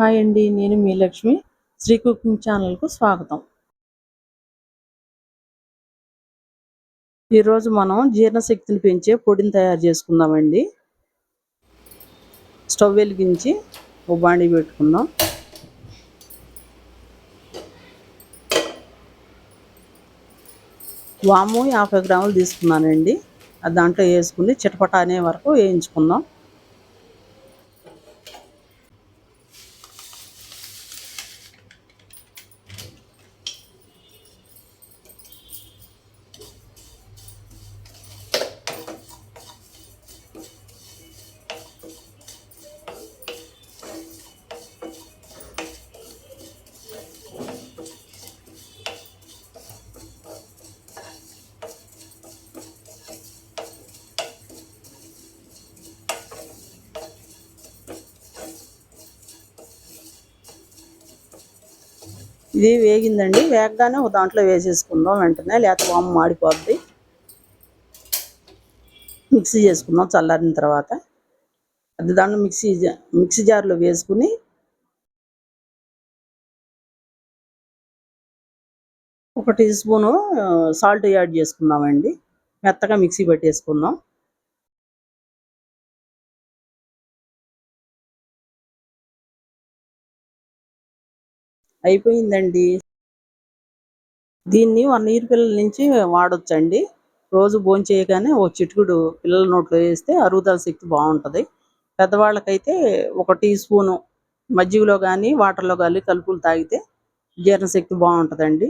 Hi అండి నేను మీ Lakshmi. Shri cooking ఛానల్కు స్వాగతం. ఈరోజు మనం జీర్ణశక్తిని పెంచే పొడిని తయారు చేసుకుందామండి. స్టవ్ వెలిగించి ఓ బాండి పెట్టుకుందాం. వాము యాభై గ్రాములు తీసుకున్నానండి. దాంట్లో వేసుకుని చిటపట అనే వరకు వేయించుకుందాం. ఇది వేగిందండి. వేగగానే ఒక దాంట్లో వేసేసుకుందాం వెంటనే. లేకపోతే వాము మాడిపోద్ది. మిక్సీ చేసుకుందాం చల్లారిన తర్వాత. అది దాంట్లో మిక్సీ జా- మిక్సీ జార్లో వేసుకుని ఒక టీ స్పూను సాల్ట్ యాడ్ చేసుకుందామండి. మెత్తగా మిక్సీ పట్టేసుకుందాం. అయిపోయిందండి. దీన్ని వన్ ఇయర్ పిల్లల నుంచి వాడొచ్చండి. రోజు భోజనం చేయగానే ఓ చిటుకుడు పిల్లల నోట్లో వేస్తే అరుగుదల శక్తి బాగుంటుంది. పెద్దవాళ్ళకైతే ఒక టీ స్పూను మజ్జిగలో కానీ వాటర్లో కానీ కలుపులు తాగితే జీర్ణశక్తి బాగుంటుందండి.